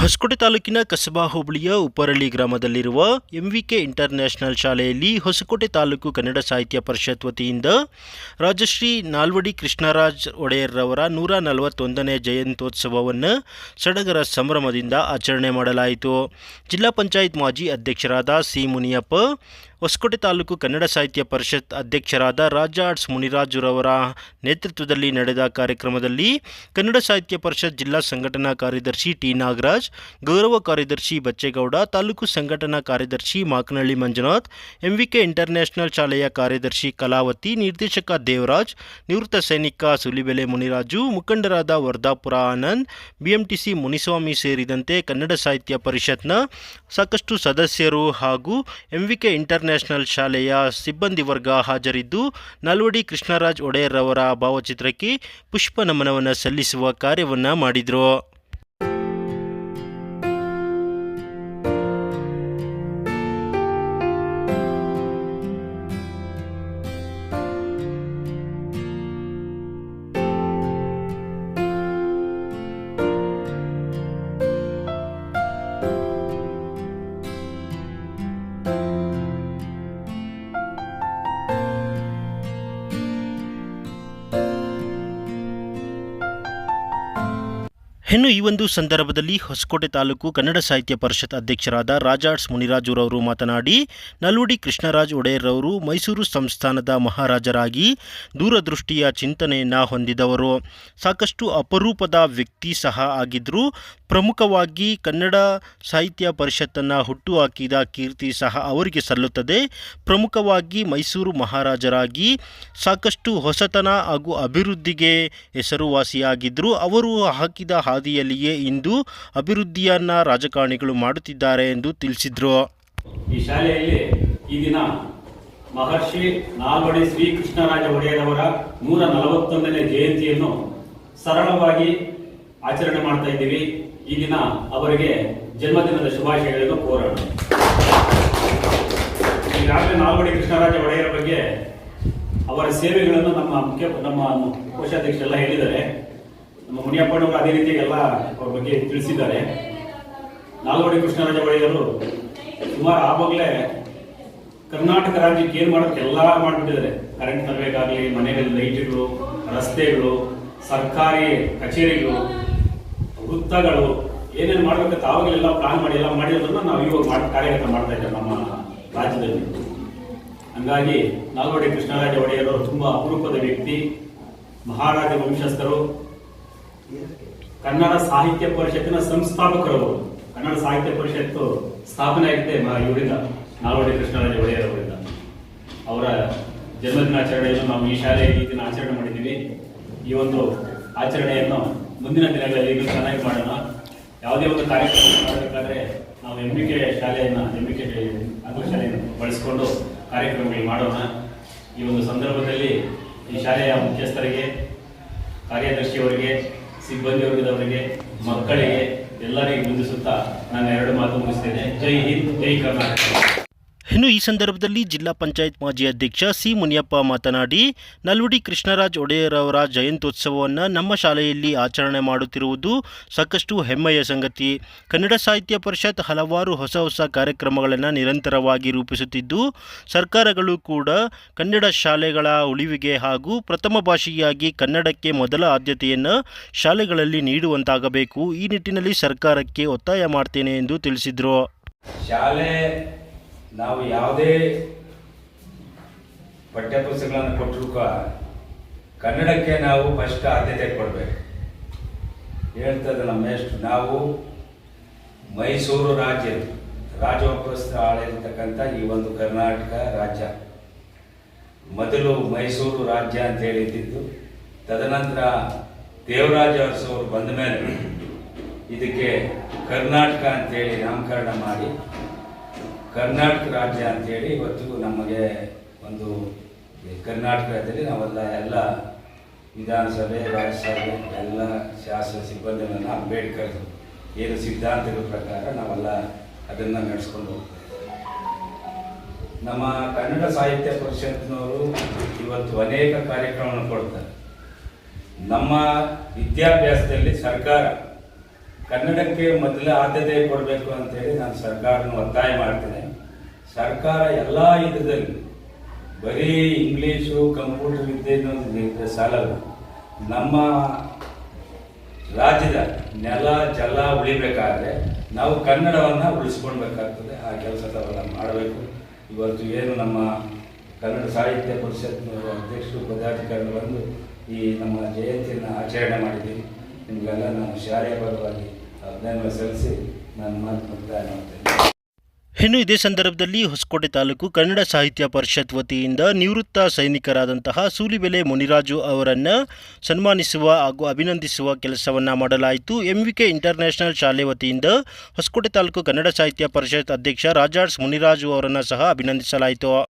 ಹೊಸಕೋಟೆ ತಾಲೂಕಿನ ಕಸಬಾ ಹೋಬಳಿಯ ಉಪರಳ್ಳಿ ಗ್ರಾಮದಲ್ಲಿರುವ ಎಂವಿಕೆ ಇಂಟರ್ನ್ಯಾಷನಲ್ ಶಾಲೆಯಲ್ಲಿ ಹೊಸಕೋಟೆ ತಾಲೂಕು ಕನ್ನಡ ಸಾಹಿತ್ಯ ಪರಿಷತ್ ವತಿಯಿಂದ ರಾಜಶ್ರೀ ನಾಲ್ವಡಿ ಕೃಷ್ಣರಾಜ್ ಒಡೆಯರ್ರವರ ನೂರ ನಲವತ್ತೊಂದನೇ ಜಯಂತ್ಯೋತ್ಸವವನ್ನು ಸಡಗರ ಸಂಭ್ರಮದಿಂದ ಆಚರಣೆ ಮಾಡಲಾಯಿತು. ಜಿಲ್ಲಾ ಪಂಚಾಯತ್ ಮಾಜಿ ಅಧ್ಯಕ್ಷರಾದ ಸಿ ಮುನಿಯಪ್ಪ ಹೊಸಕೋಟೆ ತಾಲೂಕು ಕನ್ನಡ ಸಾಹಿತ್ಯ ಪರಿಷತ್ ಅಧ್ಯಕ್ಷರಾದ ರಾಜಾಡ್ಸ್ ಮುನಿರಾಜುರವರ ನೇತೃತ್ವದಲ್ಲಿ ನಡೆದ ಕಾರ್ಯಕ್ರಮದಲ್ಲಿ ಕನ್ನಡ ಸಾಹಿತ್ಯ ಪರಿಷತ್ ಜಿಲ್ಲಾ ಸಂಘಟನಾ ಕಾರ್ಯದರ್ಶಿ ಟಿ ನಾಗರಾಜ್, ಗೌರವ ಕಾರ್ಯದರ್ಶಿ ಬಚ್ಚೇಗೌಡ, ತಾಲೂಕು ಸಂಘಟನಾ ಕಾರ್ಯದರ್ಶಿ ಮಾಕನಹಳ್ಳಿ ಮಂಜುನಾಥ್, ಎಂವಿಕೆ ಇಂಟರ್ನ್ಯಾಷನಲ್ ಶಾಲೆಯ ಕಾರ್ಯದರ್ಶಿ ಕಲಾವತಿ, ನಿರ್ದೇಶಕ ದೇವರಾಜ್, ನಿವೃತ್ತ ಸೈನಿಕ ಸುಲಿಬೆಲೆ ಮುನಿರಾಜು, ಮುಖಂಡರಾದ ವರ್ಧಾಪುರ ಆನಂದ್, ಬಿಎಂಟಿಸಿ ಮುನಿಸ್ವಾಮಿ ಸೇರಿದಂತೆ ಕನ್ನಡ ಸಾಹಿತ್ಯ ಪರಿಷತ್ನ ಸಾಕಷ್ಟು ಸದಸ್ಯರು ಹಾಗೂ ಎಂವಿಕೆ ಇಂಟರ್ನ್ಯಾಷನಲ್ ಶಾಲೆಯ ಸಿಬ್ಬಂದಿ ವರ್ಗ ಹಾಜರಿದ್ದು, ನಲ್ವಡಿ ಕೃಷ್ಣರಾಜ್ ಒಡೆಯರ್ ಅವರ ಭಾವಚಿತ್ರಕ್ಕೆ ಪುಷ್ಪ ನಮನವನ್ನು ಸಲ್ಲಿಸುವ ಕಾರ್ಯವನ್ನು ಮಾಡಿದರು. ಇನ್ನು ಈ ಒಂದು ಸಂದರ್ಭದಲ್ಲಿ ಹೊಸಕೋಟೆ ತಾಲೂಕು ಕನ್ನಡ ಸಾಹಿತ್ಯ ಪರಿಷತ್ ಅಧ್ಯಕ್ಷರಾದ ರಾಜಾಡ್ಸ್ ಮುನಿರಾಜುರವರು ಮಾತನಾಡಿ ನಲ್ವಡಿ ಕೃಷ್ಣರಾಜ್ ಒಡೆಯರ್ರವರು ಮೈಸೂರು ಸಂಸ್ಥಾನದ ಮಹಾರಾಜರಾಗಿ ದೂರದೃಷ್ಟಿಯ ಚಿಂತನೆಯನ್ನು ಹೊಂದಿದವರು. ಸಾಕಷ್ಟು ಅಪರೂಪದ ವ್ಯಕ್ತಿ ಸಹ ಆಗಿದ್ದರು ಪ್ರಮುಖವಾಗಿ ಕನ್ನಡ ಸಾಹಿತ್ಯ ಪರಿಷತ್ತನ್ನು ಹುಟ್ಟುಹಾಕಿದ ಕೀರ್ತಿ ಸಹ ಅವರಿಗೆ ಸಲ್ಲುತ್ತದೆ. ಪ್ರಮುಖವಾಗಿ ಮೈಸೂರು ಮಹಾರಾಜರಾಗಿ ಸಾಕಷ್ಟು ಹೊಸತನ ಹಾಗೂ ಅಭಿವೃದ್ಧಿಗೆ ಹೆಸರುವಾಸಿಯಾಗಿದ್ದರು ಅವರು ಹಾಕಿದ ಹಾದಿಯಲ್ಲಿಯೇ ಇಂದು ಅಭಿವೃದ್ಧಿಯನ್ನ ರಾಜಕಾರಣಿಗಳು ಮಾಡುತ್ತಿದ್ದಾರೆ ಎಂದು ತಿಳಿಸಿದರು. ಈ ಶಾಲೆಯಲ್ಲಿ ಈ ದಿನ ಮಹರ್ಷಿ ನಾಲ್ವಡಿ ಶ್ರೀ ಕೃಷ್ಣರಾಜ ಒಡೆಯರವರ ನೂರ ನಲವತ್ತೊಂದನೇ ಜಯಂತಿಯನ್ನು ಸರಳವಾಗಿ ಆಚರಣೆ ಮಾಡ್ತಾ ಇದ್ದೀವಿ. ಈ ದಿನ ಅವರಿಗೆ ಜನ್ಮದಿನದ ಶುಭಾಶಯಗಳನ್ನು ಕೋರೋಣ. ಈಗಾಗಲೇ ನಾಲ್ವಡಿ ಕೃಷ್ಣರಾಜ ಒಡೆಯರ ಬಗ್ಗೆ ಅವರ ಸೇವೆಗಳನ್ನು ನಮ್ಮ ಮುಖ್ಯ ನಮ್ಮ ಕೋಶಾಧ್ಯಕ್ಷರೆಲ್ಲ ಹೇಳಿದ್ದಾರೆ. ನಮ್ಮ ಮುನಿಯಪ್ಪನವರು ಅದೇ ರೀತಿ ಎಲ್ಲ ಅವ್ರ ಬಗ್ಗೆ ತಿಳಿಸಿದ್ದಾರೆ. ನಾಲ್ವಡಿ ಕೃಷ್ಣರಾಜ ಒಡೆಯರು ಸುಮಾರು ಆವಾಗಲೇ ಕರ್ನಾಟಕ ರಾಜ್ಯಕ್ಕೆ ಏನು ಮಾಡೋಕೆ ಎಲ್ಲ ಮಾಡಿಬಿಟ್ಟಿದ್ದಾರೆ. ಕರೆಂಟ್ ತರಬೇಕಾಗಲಿ ಮನೆಗಳಲ್ಲಿ ಲೈಟ್ಗಳು, ರಸ್ತೆಗಳು, ಸರ್ಕಾರಿ ಕಚೇರಿಗಳು, ವೃತ್ತಗಳು, ಏನೇನು ಮಾಡ್ಬೇಕಂತ ಆವಾಗಲೆಲ್ಲ ಪ್ಲಾನ್ ಮಾಡಿ ಎಲ್ಲ ಮಾಡಿರೋದನ್ನು ನಾವು ಇವಾಗ ಮಾಡಿ ಕಾರ್ಯಗತ ಮಾಡ್ತಾ ಇದ್ದೇವೆ ನಮ್ಮ ರಾಜ್ಯದಲ್ಲಿ. ಹಂಗಾಗಿ ನಾಲ್ವಡಿ ಕೃಷ್ಣರಾಜ ಒಡೆಯರು ತುಂಬಾ ಅಪರೂಪದ ವ್ಯಕ್ತಿ, ಮಹಾರಾಜ ವಂಶಸ್ಥರು. ಕನ್ನಡ ಸಾಹಿತ್ಯ ಪರಿಷತ್ತಿನ ಸಂಸ್ಥಾಪಕರು ಕನ್ನಡ ಸಾಹಿತ್ಯ ಪರಿಷತ್ತು ಸ್ಥಾಪನೆ ಆಗಿದೆ ಇವರಿಂದ, ನಾಲ್ವಡಿ ಕೃಷ್ಣರಾಜ ಒಡೆಯರ್ ಅವರಿಂದ. ಅವರ ಜನ್ಮದಿನಾಚರಣೆಯನ್ನು ನಾವು ಈ ಶಾಲೆಯಲ್ಲಿ ಈ ದಿನ ಆಚರಣೆ ಮಾಡಿದ್ದೀವಿ. ಈ ಒಂದು ಆಚರಣೆಯನ್ನು ಮುಂದಿನ ದಿನಗಳಲ್ಲಿ ಇನ್ನೂ ಚೆನ್ನಾಗಿ ಮಾಡೋಣ. ಯಾವುದೇ ಒಂದು ಕಾರ್ಯಕ್ರಮ ಮಾಡಬೇಕಾದ್ರೆ ನಾವು ಎಂಬಿಕೆ ಶಾಲೆಯನ್ನು ಎಂಬಿಕೆ ಅಂಗ್ಲ ಶಾಲೆಯನ್ನು ಬಳಸಿಕೊಂಡು ಕಾರ್ಯಕ್ರಮಗಳು ಮಾಡೋಣ. ಈ ಒಂದು ಸಂದರ್ಭದಲ್ಲಿ ಈ ಶಾಲೆಯ ಮುಖ್ಯಸ್ಥರಿಗೆ, ಕಾರ್ಯದರ್ಶಿಯವರಿಗೆ ಸಿಬ್ಬಂದಿ ವರ್ಗದವರಿಗೆ ಮಕ್ಕಳಿಗೆ ಎಲ್ಲರಿಗೂ ಮುಂದಿಸುತ್ತಾ ನಾನು ಎರಡು ಮಾತು ಮುಗಿಸ್ತೇನೆ. ಜೈ ಹಿಂದ್ ಜೈ ಕರ್ನಾಟಕ. ಈ ಸಂದರ್ಭದಲ್ಲಿ ಜಿಲ್ಲಾ ಪಂಚಾಯತ್ ಮಾಜಿ ಅಧ್ಯಕ್ಷ ಸಿ ಮುನಿಯಪ್ಪ ಮಾತನಾಡಿ, ನಲ್ವಡಿ ಕೃಷ್ಣರಾಜ್ ಒಡೆಯರ್ ಅವರ ಜಯಂತ್ಯೋತ್ಸವವನ್ನು ನಮ್ಮ ಶಾಲೆಯಲ್ಲಿ ಆಚರಣೆ ಮಾಡುತ್ತಿರುವುದು ಸಾಕಷ್ಟು ಹೆಮ್ಮೆಯ ಸಂಗತಿ. ಕನ್ನಡ ಸಾಹಿತ್ಯ ಪರಿಷತ್ ಹಲವಾರು ಹೊಸ ಹೊಸ ಕಾರ್ಯಕ್ರಮಗಳನ್ನು ನಿರಂತರವಾಗಿ ರೂಪಿಸುತ್ತಿದ್ದು, ಸರ್ಕಾರಗಳು ಕೂಡ ಕನ್ನಡ ಶಾಲೆಗಳ ಉಳಿವಿಗೆ ಹಾಗೂ ಪ್ರಥಮ ಭಾಷೆಯಾಗಿ ಕನ್ನಡಕ್ಕೆ ಮೊದಲ ಆದ್ಯತೆಯನ್ನು ಶಾಲೆಗಳಲ್ಲಿ ನೀಡುವಂತಾಗಬೇಕು. ಈ ನಿಟ್ಟಿನಲ್ಲಿ ಸರ್ಕಾರಕ್ಕೆ ಒತ್ತಾಯ ಮಾಡ್ತೇನೆ ಎಂದು ತಿಳಿಸಿದರು. ಶಾಲೆ ನಾವು ಯಾವುದೇ ಪಠ್ಯಪುಸ್ತಕಗಳನ್ನು ಕೊಟ್ಟರು ಕನ್ನಡಕ್ಕೆ ನಾವು ಫಸ್ಟ್ ಆದ್ಯತೆ ಕೊಡಬೇಕು. ಹೇಳ್ತದೆ ನಮ್ಮ ಎಷ್ಟು ನಾವು ಮೈಸೂರು ರಾಜ್ಯ ರಾಜೋಪಸ್ಥ ಆಳಿರ್ತಕ್ಕಂಥ ಈ ಒಂದು ಕರ್ನಾಟಕ ರಾಜ್ಯ. ಮೊದಲು ಮೈಸೂರು ರಾಜ್ಯ ಅಂತ ಹೇಳಿದ್ದು, ತದನಂತರ ದೇವರಾಜ ಅರಸವರು ಬಂದ ಮೇಲೆ ಇದಕ್ಕೆ ಕರ್ನಾಟಕ ಅಂತೇಳಿ ನಾಮಕರಣ ಮಾಡಿ ಕರ್ನಾಟಕ ರಾಜ್ಯ ಅಂತೇಳಿ ಇವತ್ತು ನಮಗೆ ಒಂದು ಕರ್ನಾಟಕದಲ್ಲಿ ನಾವೆಲ್ಲ ಎಲ್ಲ ವಿಧಾನಸಭೆ, ರಾಜ್ಯಸಭೆ, ಎಲ್ಲ ಶಾಸನ ಸಿಬ್ಬಂದಿಗಳನ್ನು ಅಂಬೇಡ್ಕರ್ ಏನು ಸಿದ್ಧಾಂತಗಳ ಪ್ರಕಾರ ನಾವೆಲ್ಲ ಅದನ್ನು ನಡೆಸ್ಕೊಂಡು ನಮ್ಮ ಕನ್ನಡ ಸಾಹಿತ್ಯ ಪರಿಷತ್ನವರು ಇವತ್ತು ಅನೇಕ ಕಾರ್ಯಕ್ರಮವನ್ನು ಕೊಡ್ತಾರೆ. ನಮ್ಮ ವಿದ್ಯಾಭ್ಯಾಸದಲ್ಲಿ ಸರ್ಕಾರ ಕನ್ನಡಕ್ಕೆ ಮೊದಲ ಆದ್ಯತೆ ಕೊಡಬೇಕು ಅಂತೇಳಿ ನಾನು ಸರ್ಕಾರನ ಒತ್ತಾಯ ಮಾಡ್ತೇನೆ. ಸರ್ಕಾರ ಎಲ್ಲ ಇದರಲ್ಲಿ ಬರೀ ಇಂಗ್ಲೀಷು, ಕಂಪ್ಯೂಟರ್ ವಿದ್ಯೆ ಸಾಲಲ್ಲ. ನಮ್ಮ ರಾಜ್ಯದ ನೆಲ, ಜಲ ಉಳಿಬೇಕಾದ್ರೆ ನಾವು ಕನ್ನಡವನ್ನು ಉಳಿಸ್ಕೊಳ್ಬೇಕಾಗ್ತದೆ. ಆ ಕೆಲಸ ತಾವೆಲ್ಲ ಮಾಡಬೇಕು. ಇವತ್ತು ಏನು ನಮ್ಮ ಕನ್ನಡ ಸಾಹಿತ್ಯ ಪರಿಷತ್ನ ಅಧ್ಯಕ್ಷರು, ಪದಾಧಿಕಾರಿಗಳು ಬಂದು ಈ ನಮ್ಮ ಜಯಂತಿಯನ್ನು ಆಚರಣೆ ಮಾಡಿದ್ದೀವಿ ನಿಮಗೆಲ್ಲ ನಾನು ಶಾಲೆಯ ಪರವಾಗಿ ಇನ್ನು ಇದೇ ಸಂದರ್ಭದಲ್ಲಿ ಹೊಸಕೋಟೆ ತಾಲೂಕು ಕನ್ನಡ ಸಾಹಿತ್ಯ ಪರಿಷತ್ ವತಿಯಿಂದ ನಿವೃತ್ತ ಸೈನಿಕರಾದಂತಹ ಸೂಲಿಬೆಲೆ ಮುನಿರಾಜು ಅವರನ್ನು ಸನ್ಮಾನಿಸುವ ಹಾಗೂ ಅಭಿನಂದಿಸುವ ಕೆಲಸವನ್ನು ಮಾಡಲಾಯಿತು. ಎಂವಿಕೆ ಇಂಟರ್ನ್ಯಾಷನಲ್ ಶಾಲೆ ವತಿಯಿಂದ ಹೊಸಕೋಟೆ ತಾಲೂಕು ಕನ್ನಡ ಸಾಹಿತ್ಯ ಪರಿಷತ್ ಅಧ್ಯಕ್ಷ ರಾಜಾರ್ಸ್ ಮುನಿರಾಜು ಅವರನ್ನು ಸಹ ಅಭಿನಂದಿಸಲಾಯಿತು.